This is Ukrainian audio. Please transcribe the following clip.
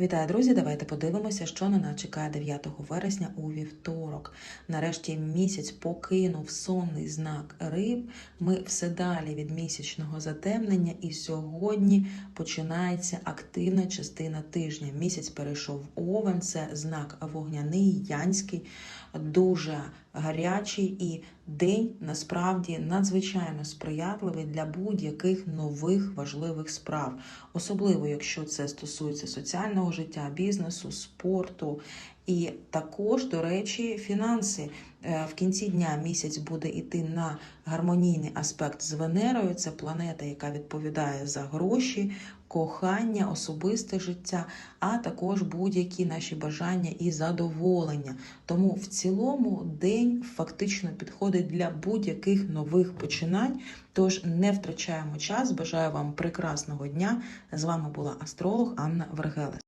Вітаю, друзі! Давайте подивимося, що на нас чекає 9 вересня у вівторок. Нарешті місяць покинув сонний знак риб. Ми все далі від місячного затемнення, і сьогодні починається активна частина тижня. Місяць перейшов в овен, це знак вогняний, янський, дуже гарячий і день насправді надзвичайно сприятливий для будь-яких нових важливих справ, особливо якщо це стосується соціального життя, бізнесу, спорту. І також, до речі, фінанси Е, в кінці дня місяць буде йти на гармонійний аспект з Венерою. Це планета, яка відповідає за гроші, кохання, особисте життя, а також будь-які наші бажання і задоволення. Тому в цілому день фактично підходить для будь-яких нових починань. Тож не втрачаємо час. Бажаю вам прекрасного дня. З вами була астролог Анна Вергелес.